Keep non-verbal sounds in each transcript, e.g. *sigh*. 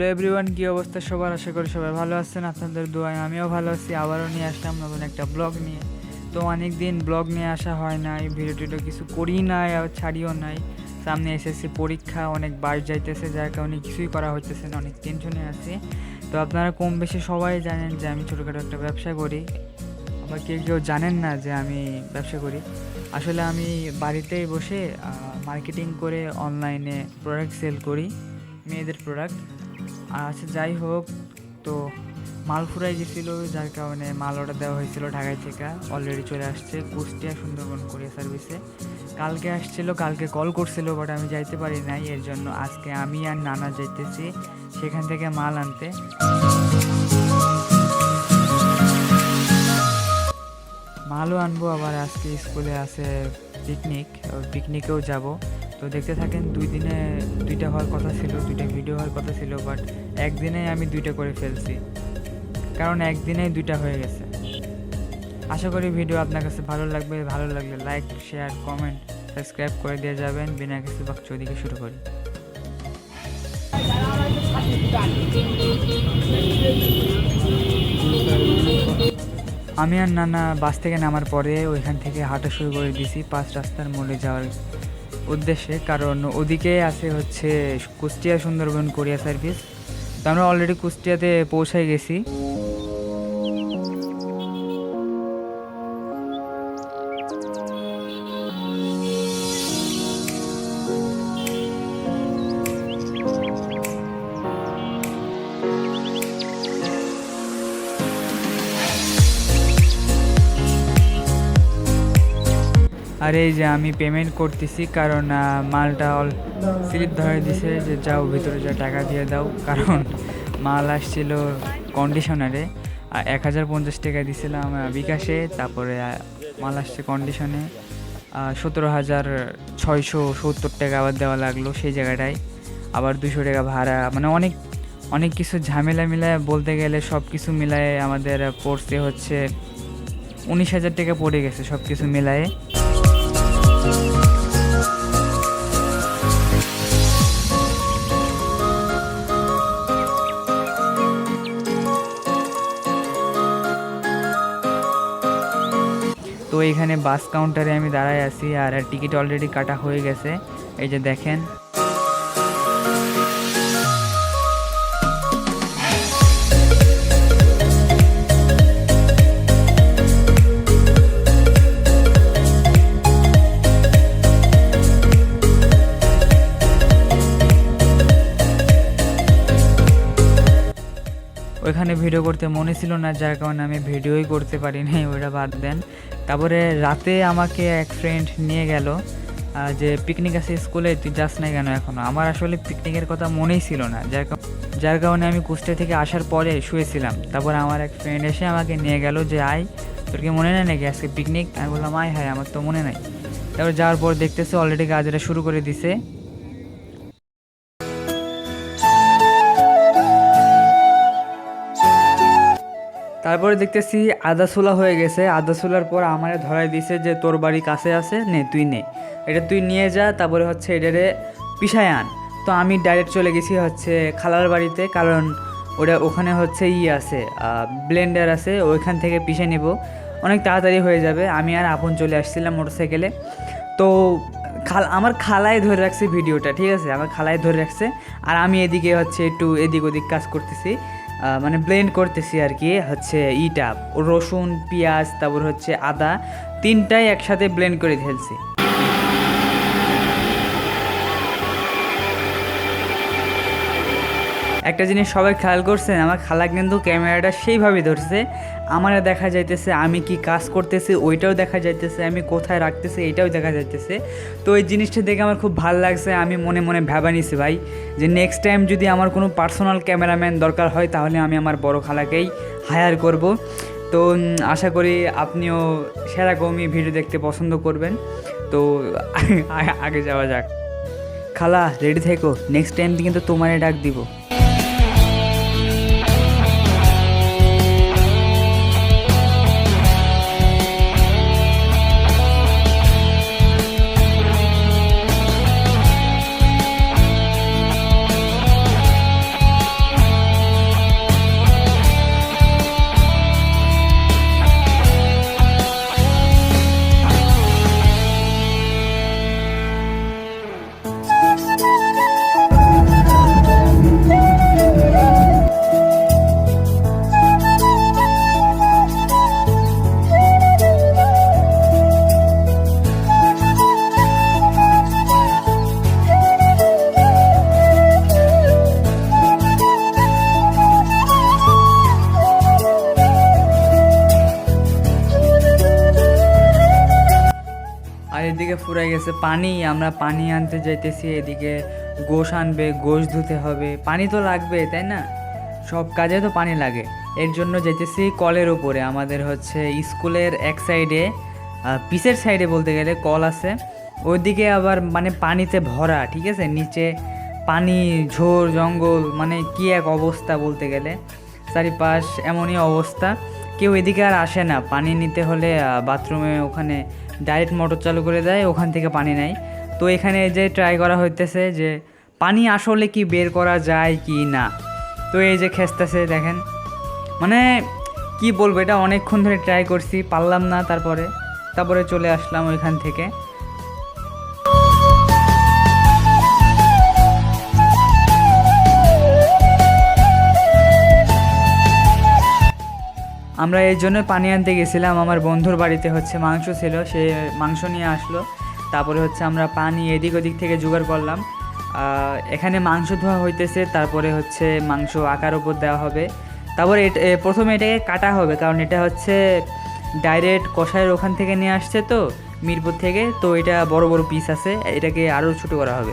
Hello everyone, কী অবস্থা সবার? আশা করি সবাই ভালো আছেন, আপনাদের দোয়ায় আমিও ভালো আছি। আবারও নিয়ে আসলাম নতুন একটা ব্লগ নিয়ে। তো অনেক দিন ব্লগ নিয়ে আসা হয় নাই, ভিডিও টিডিও কিছু করি নাই আর ছাড়িও নাই। সামনে এসএসসি পরীক্ষা, অনেক বাইর যাইতেছে, যার কারণে কিছুই করা হইতেছে না, অনেক টেনশনে আছি। তো আপনারা কম বেশি সবাই জানেন যে আমি ছোটোখাটো একটা ব্যবসা করি। আবার কেউ কেউ জানেন না যে আমি ব্যবসা করি। আসলে আমি বাড়িতেই বসে মার্কেটিং করে অনলাইনে প্রোডাক্ট সেল করি, মেয়েদের প্রোডাক্ট আচ্ছা যাই হোক, তো মাল ফুরাই গেছিল, যার কারণে মাল অর্ডার দেওয়া হয়েছিল ঢাকায় থেকে। অলরেডি চলে আসছে কুষ্টিয়া সুন্দরবন কোরিয়া সার্ভিসে কালকে আসছিল, কালকে কল করছিল বাট আমি যাইতে পারি নাই, এর জন্য আজকে আমি আর নানা যাইতেছি সেখান থেকে মাল আনতে। মালও আনব, আবার আজকে স্কুলে আছে পিকনিক পিকনিকেও যাব। তো দেখতে থাকেন, দুই দিনে দুইটা হওয়ার কথা ছিল, দুইটা ভিডিও হওয়ার কথা ছিল বাট একদিনেই আমি দুইটা করে ফেলছি। কারণ একদিনেই দুইটা হয়ে গেছে। আশা করি ভিডিও আপনার কাছে ভালো লাগবে। ভালো লাগলে লাইক, শেয়ার, কমেন্ট, সাবস্ক্রাইব করে দিয়ে যাবেন বিনা কিছু বাক চৌদিকে শুরু করি। আমি আর নানা বাস থেকে নামার পরে ওইখান থেকে হাঁটা শুরু করে দিয়েছি পাঁচ রাস্তার মোড়ে যাওয়ার উদ্দেশ্যে। কারণ ওদিকে আছে হচ্ছে কুষ্টিয়া সুন্দরবন কোরিয়া সার্ভিস। তো আমরা অলরেডি কুষ্টিয়াতে পৌঁছায় গেছি। আর এই যে আমি পেমেন্ট করতেছি কারণ মালটা অল স্লিপ ধরে দিছে যে যাও ভিতরে যা টাকা দিয়ে দাও। কারণ মাল আসছিল কন্ডিশনারে আর এক হাজার পঞ্চাশ টাকা দিছিলাম বিকাশে, তারপরে মাল আসছে কন্ডিশনে সতেরো হাজার ছয়শো সত্তর টাকা আবার দেওয়া লাগল সেই জায়গাটায়। আবার দুশো টাকা ভাড়া মানে অনেক অনেক কিছু ঝামেলা মিলায় বলতে গেলে সব কিছু মিলায়ে আমাদের পড়তে হচ্ছে উনিশ হাজার টাকা পড়ে গেছে সব কিছু মিলায়ে। তো এখানে বাস কাউন্টারে আমি দাঁড়ায় আছি আর টিকিট অলরেডি কাটা হয়ে গেছে। এই যে দেখেন। ওইখানে ভিডিও করতে মনে ছিল না, যার কারণে আমি ভিডিওই করতে পারি নাই ওইটা বাদ দেন। তারপরে রাতে আমাকে এক ফ্রেন্ড নিয়ে গেল যে পিকনিক আছে স্কুলে তুই যাস না কেন এখনও? আমার আসলে পিকনিকের কথা মনেই ছিল না, যার যার কারণে আমি কুষ্টিয়া থেকে আসার পরে শুয়েছিলাম। তারপর আমার এক ফ্রেন্ড এসে আমাকে নিয়ে গেল যে, আয়, তোর কি মনে নেই নাকি আজকে পিকনিক আমি বললাম, আয় হ্যাঁ আমার তো মনে নাই। তারপর যাওয়ার পর দেখতেছে অলরেডি কাজটা শুরু করে দিছে। তারপরে দেখতেছি আদা ছোলা হয়ে গেছে। আদা ছোলার পর আমারে ধরাই দিছে যে, তোর বাড়ি কাছে আছে? নে, তুই নে। এটা তুই নিয়ে যা, তারপরে হচ্ছে এটারে পিসায় আন। তো আমি ডাইরেক্ট চলে গেছি হচ্ছে খালার বাড়িতে, কারণ ওটা ওখানে হচ্ছে ই আছে ব্লেন্ডার আছে, ওইখান থেকে পিষে নেব। অনেক তাড়াতাড়ি হয়ে যাবে, আমি আর আপন চলে আসছিলাম মোটরসাইকেলে। তো খাল, আমার খালায় ধরে রাখছে ভিডিওটা, ঠিক আছে? আমার খালায় ধরে রাখছে। আর আমি এদিকে হচ্ছে একটু এদিক ওদিক কাজ করতেছি। মানে ব্লেন্ড করতেছি আর কি হচ্ছে ইটা, রসুন, পেঁয়াজ, তারপর হচ্ছে আদা, তিনটাই একসাথে ব্লেন্ড করে ফেলছি। একটা জিনিস সবাই খেয়াল করছেন আমার খালা কিন্তু ক্যামেরাটা সেইভাবে ধরছে। আমার দেখা যাইতেছে, আমি কি কাজ করতেছি, ওইটাও দেখা যাইতেছে, আমি কোথায় রাখতেছি, এটাও দেখা যাইতেছে। তো এই জিনিসটা দেখে আমার খুব ভালো লাগছে, আমি মনে মনে ভাবা নিছি ভাই, যে নেক্সট টাইম যদি আমার কোনো পার্সোনাল ক্যামেরাম্যান দরকার হয়, তাহলে আমি আমার বড় খালাকেই হায়ার করব। তো আশা করি আপনিও সেরকমই ভিডিও দেখতে পছন্দ করবেন। তো, আগে যাওয়া যাক। খালা রেডি থেকো নেক্সট টাইম কিন্তু তোমারে ডাক দিব। গেছে পানি, আমরা পানি আনতে যাইতেছি এদিকে, গোশ আনবে, গোশ ধুতে হবে, পানি তো লাগবে, তাই না? সব কাজে তো পানি লাগে। এর জন্য যেতেছি কলের উপরে, আমাদের হচ্ছে স্কুলের এক সাইডে পিসের সাইডে বলতে গেলে কল আছে। ওইদিকে আবার মানে পানিতে ভরা, ঠিক আছে? নিচে পানি, ঝোর, জঙ্গল মানে কি এক অবস্থা বলতে গেলে। চারিপাশ এমনই অবস্থা। কেউ এদিকে আর আসে না। পানি নিতে হলে বাথরুমে ওখানে ডাইরেক্ট মোটর চালু করে দেয়, ওখান থেকে পানি নেয়। তো এখানে যে ট্রাই করা হইতেছে যে, পানি আসলে কি বের করা যায় কি না? তো এই যে খেসতেছে, দেখেন। মানে কি বলব, এটা অনেকক্ষণ ধরে ট্রাই করছি, পারলাম না তারপরে। তারপরে চলে আসলাম ওইখান থেকে। আমরা এই জন্য পানি আনতে গেছিলাম। আমার বন্ধুর বাড়িতে হচ্ছে মাংস ছিল, সে মাংস নিয়ে আসলো। তারপরে হচ্ছে আমরা পানি এদিক ওদিক থেকে জোগাড় করলাম। এখানে মাংস ধোয়া হইতেছে, তারপরে হচ্ছে মাংস আকার ওপর দেওয়া হবে। তারপরে প্রথমে এটাকে কাটা হবে, কারণ এটা হচ্ছে ডাইরেক্ট কষায়ের ওখান থেকে নিয়ে আসছে তো, মিরপুর থেকে। তো এটা বড় বড় পিস আছে, এটাকে আরও ছোটো করা হবে।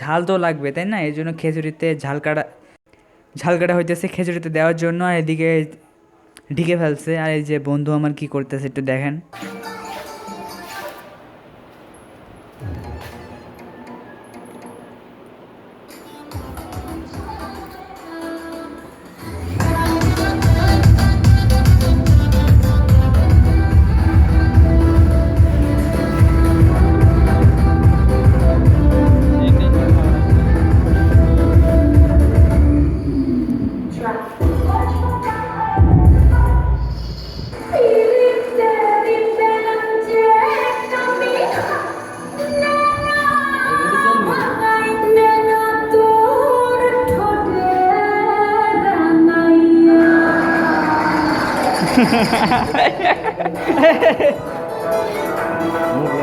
ঝাল তো লাগবে, তাই না? এই জন্য খেজুরিতে ঝাল কাটা ঝাল কাটা হইতেছে খেজুরিতে দেওয়ার জন্য, আর এদিকে ঢিকে ফেলছে। আর এই যে বন্ধু আমার কি করতেছে একটু দেখেন। É. Não é.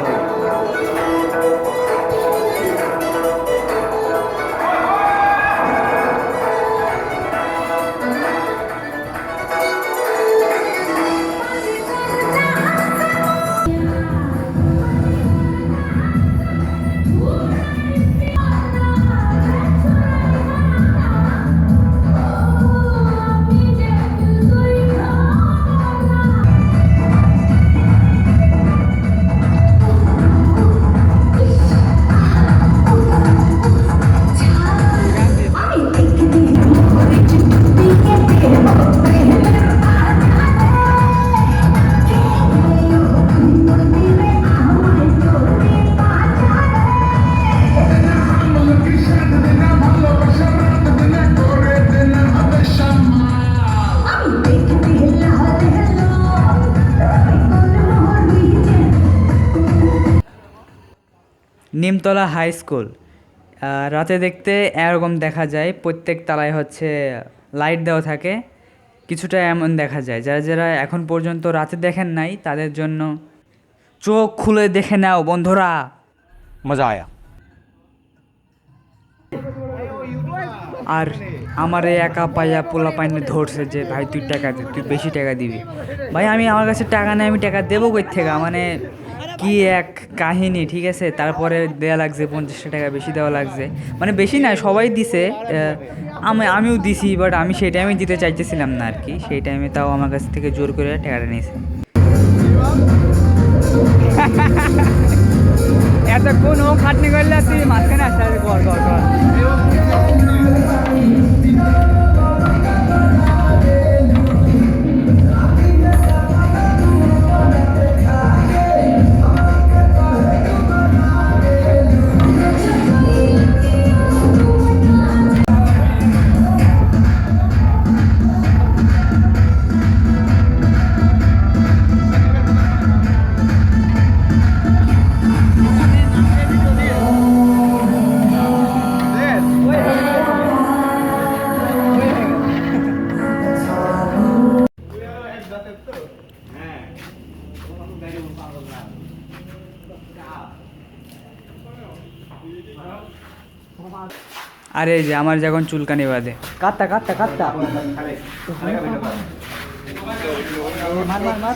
Nimtala high school. রাতে দেখতে এরকম দেখা যায় প্রত্যেক তালায় হচ্ছে লাইট দেওয়া থাকে। কিছুটা এমন দেখা যায় যারা যারা এখন পর্যন্ত রাতে দেখেন নাই তাদের জন্য চোখ খুলে দেখে নাও বন্ধুরা। মজা আয়া। আর আমার একা পাইয়া পোলা পাইনে ধরছে যে ভাই তুই টাকা দে তুই বেশি টাকা দিবি। ভাই আমি আমার কাছে টাকা নেই আমি টাকা দেবো কই থেকে? মানে কি এক কাহিনী, ঠিক আছে? তারপরে দেওয়া লাগছে পঞ্চাশটা টাকা বেশি দেওয়া লাগছে। মানে বেশি না, সবাই দিছে আমি, আমিও দিছি বাট আমি সেই টাইমে দিতে চাইতেছিলাম না আর কি সেই টাইমে তাও আমার কাছ থেকে জোর করে টাকাটা নিয়েছে। *laughs* এত কোন খাটনি করলে তুই মাঝখানে আসতে কর কর কর এই যে আমার যখন চুলকানি বাঁধে। কাটটা কাটটা কাটটা মার মার মার।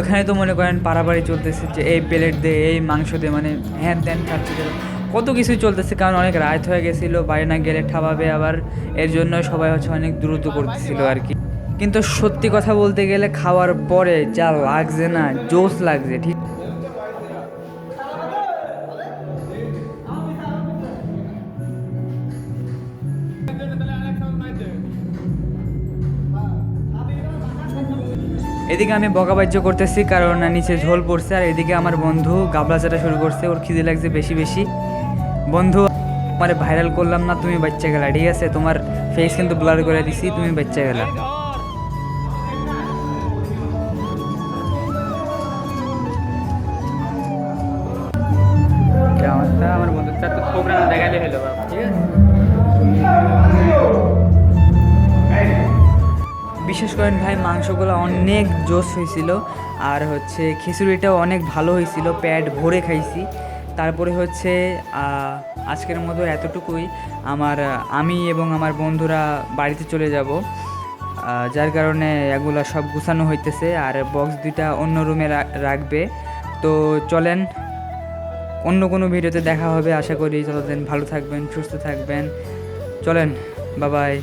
ওইখানে তো মনে করেন পাড়াবাড়ি চলতেছে যে এই প্লেট দে, এই মাংস দে মানে হ্যান ত্যান খাচ্ছে। কত কিছুই চলতেছে, কারণ অনেক রাত হয়ে গেছিল বাইরে না গেলে ঠাবাবে আবার এর জন্য সবাই হচ্ছে অনেক দ্রুত করতেছিল আর কি কিন্তু সত্যি কথা বলতে গেলে খাওয়ার পরে যা লাগছে না জোস লাগছে, ঠিক এদিকে আমি বকাবাহ্য করতেছি কারণ নিচে ঝোল পড়ছে আর এদিকে আমার বন্ধু গাবলা চাটা শুরু করছে, ওর খিদে লাগছে বেশি বেশি। বন্ধু আমার ভাইরাল করলাম না, তুমি বাচ্চা গেলা, ঠিক আছে? তোমার ফেস কিন্তু ব্লার করে দিছি, তুমি বাচ্চা গেলা। মাংসগুলো অনেক জোস হয়েছিল। আর হচ্ছে খিচুড়িটাও অনেক ভালো হয়েছিল প্যাট ভরে খাইছি। তারপরে হচ্ছে আজকের মতো এতটুকুই। আমার, আমি এবং আমার বন্ধুরা বাড়িতে চলে যাব। যার কারণে এগুলো সব গুছানো হইতেছে আর বক্স দুইটা অন্য রুমে রাখবে। তো চলেন, অন্য কোনো ভিডিওতে দেখা হবে। আশা করি ততদিন ভালো থাকবেন, সুস্থ থাকবেন। চলেন বাবাই